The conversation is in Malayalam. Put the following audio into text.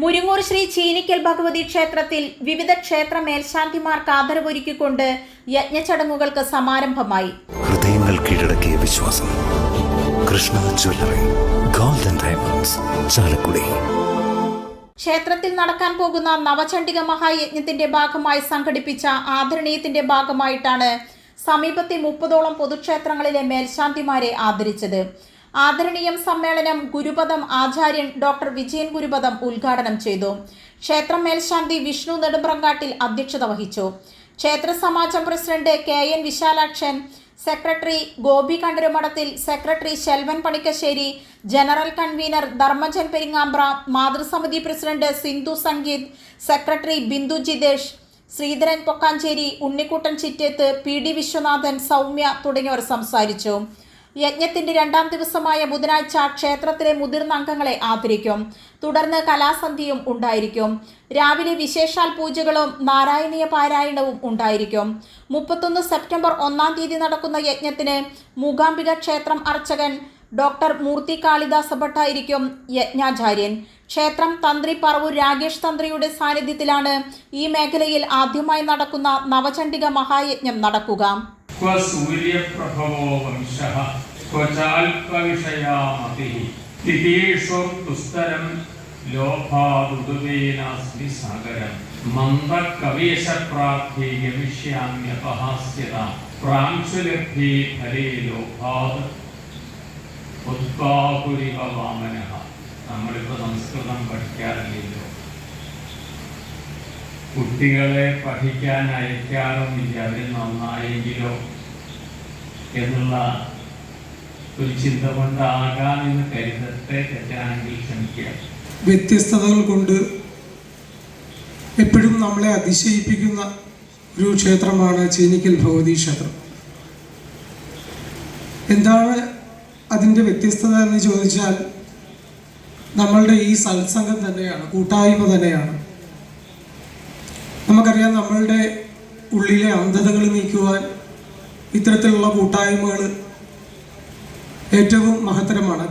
മുരിങ്ങൂർ ശ്രീ ചീനിക്കൽ ഭഗവതി ക്ഷേത്രത്തിൽ വിവിധ ക്ഷേത്ര മേൽശാന്തിമാർക്ക് ആദരവൊരുക്കിക്കൊണ്ട് യജ്ഞചടങ്ങുകൾക്ക് സമാരംഭമായി. ഹൃദയങ്ങൾ കീഴടക്കിയ വിശ്വാസം. Krishna jewellery golden diamonds Chalakudy. ക്ഷേത്രത്തിൽ നടക്കാൻ പോകുന്ന നവചണ്ഡിക മഹായജ്ഞത്തിന്റെ ഭാഗമായി സംഘടിപ്പിച്ച ആദരണീയത്തിന്റെ ഭാഗമായിട്ടാണ് സമീപത്തെ മുപ്പതോളം പൊതുക്ഷേത്രങ്ങളിലെ മേൽശാന്തിമാരെ ആദരിച്ചത്. ആദരണീയം സമ്മേളനം ഗുരുപദം ആചാര്യൻ ഡോക്ടർ വിജയൻ ഗുരുപദം ഉദ്ഘാടനം ചെയ്തു. ക്ഷേത്രം മേൽശാന്തി വിഷ്ണു നെടുമ്പ്രങ്കാട്ടിൽ അധ്യക്ഷത വഹിച്ചു. ക്ഷേത്ര സമാജം president K N Visalakshan secretary Gopi Kandarumadathil secretary Selvan Panikkassery general convener Dharmajan Peringampra മാതൃസമിതി president Sindhu Sangeeth secretary Bindu Jithesh Sreedharan Pokkancheri Unnikuttan Chittath P D Viswanathan Soumya തുടങ്ങിയവർ സംസാരിച്ചു. യജ്ഞത്തിന്റെ രണ്ടാം ദിവസമായ ബുധനാഴ്ച ക്ഷേത്രത്തിലെ മുതിർന്ന അംഗങ്ങളെ ആദരിക്കും. തുടർന്ന് കലാസന്ധ്യയും ഉണ്ടായിരിക്കും. രാവിലെ വിശേഷാൽ പൂജകളും നാരായണീയ പാരായണവും ഉണ്ടായിരിക്കും. മുപ്പത്തൊന്ന് സെപ്റ്റംബർ ഒന്നാം തീയതി നടക്കുന്ന യജ്ഞത്തിന് മൂകാംബിക ക്ഷേത്രം അർച്ചകൻ ഡോക്ടർ മൂർത്തി കാളിദാസ ഭട്ടായിരിക്കും യജ്ഞാചാര്യൻ. ക്ഷേത്രം തന്ത്രി പറവൂർ രാകേഷ് തന്ത്രിയുടെ സാന്നിധ്യത്തിലാണ് ഈ മേഖലയിൽ ആദ്യമായി നടക്കുന്ന നവചണ്ഡിക മഹായജ്ഞം നടക്കുക. ക്വ സൂര്യപ്രഭവോ വംശ ക്വ ചാൽപ്പവിഷയാമതി തികീഷോ പുസ്തരം ലോഭാദുദുവേനാസ്മി സാഗരം മന്ദകവേശപ്രാർത്ഥി ഗമിഷ്യാമ്യപഹാസ്യത പ്രാംശുലബ്ധി ഫലേ ലോഭാത് ഉദ്ബാഹുരിവ വാമനഃ നമ്മളിപ്പോൾ സംസ്കൃതം പഠിക്കാറില്ലല്ലോ കുട്ടികളെ പഠിക്കാൻ അയക്കാറുമില്ല അവർ നന്നായി നന്നായെങ്കിലോ എന്നുള്ള ഒരു ചിന്ത കൊണ്ടാകാം എന്ന് കരുതത്തെ തെറ്റാണെങ്കിൽ ശ്രമിക്കുക വ്യത്യസ്തതകൾ കൊണ്ട് എപ്പോഴും നമ്മളെ അതിശയിപ്പിക്കുന്ന ഒരു ക്ഷേത്രമാണ് ചീനിക്കൽ ഭഗവതി ക്ഷേത്രം. എന്താണ് അതിന്റെ വ്യത്യസ്തത എന്ന് ചോദിച്ചാൽ നമ്മളുടെ ഈ സത്സംഗം തന്നെയാണ് കൂട്ടായ്മ തന്നെയാണ്. നമുക്കറിയാം നമ്മളുടെ ഉള്ളിലെ അന്ധതകൾ നീക്കുവാൻ ഇത്തരത്തിലുള്ള കൂട്ടായ്മകൾ ഏറ്റവും മഹത്തരമാണ്.